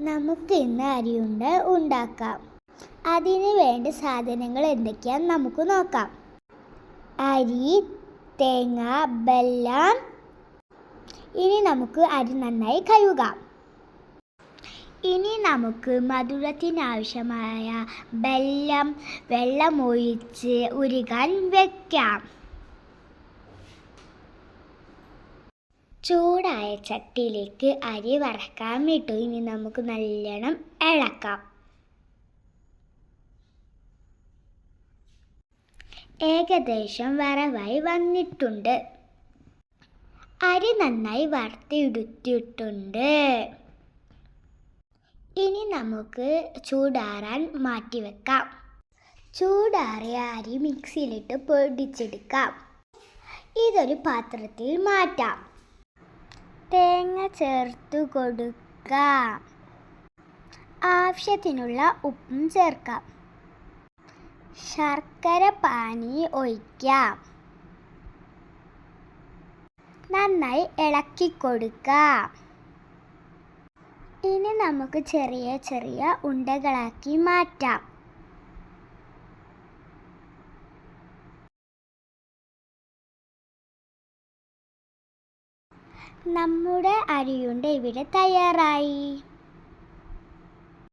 നമുക്ക് ഇന്ന് അരിയുണ്ട ഉണ്ടാക്കാം. അതിന് വേണ്ട സാധനങ്ങൾ എന്തൊക്കെയാണെന്ന് നമുക്ക് നോക്കാം. അരി തേങ്ങ ബെല്ലം. ഇനി നമുക്ക് അരി നന്നായി കഴുകാം. ഇനി നമുക്ക് മധുരത്തിനാവശ്യമായ വെള്ളം വെള്ളമൊഴിച്ച് ഉരുകാൻ വെക്കാം. ചൂടായ ചട്ടിയിലേക്ക് അരി വറക്കാൻ ഇട്ടു ഇനി നമുക്ക് നല്ലോണം ഇളക്കാം. ഏകദേശം വറവായി വന്നിട്ടുണ്ട്. അരി നന്നായി വറുത്തെടുത്തിട്ടുണ്ട്. ഇനി നമുക്ക് ചൂടാറാൻ മാറ്റിവെക്കാം. ചൂടാറിയ അരി മിക്സിയിലിട്ട് പൊടിച്ചെടുക്കാം. ഇതൊരു പാത്രത്തിൽ മാറ്റാം. തേങ്ങ ചേർത്ത് കൊടുക്കാം. ആവശ്യത്തിനുള്ള ഉപ്പും ചേർക്കാം. ശർക്കര പാനി ഒഴിക്കാം. നന്നായി ഇളക്കി കൊടുക്കാം. ഇനി നമുക്ക് ചെറിയ ചെറിയ ഉണ്ടകളാക്കി മാറ്റാം. നമ്മുടെ അരിയുണ്ട ഇവിടെ തയ്യാറായി.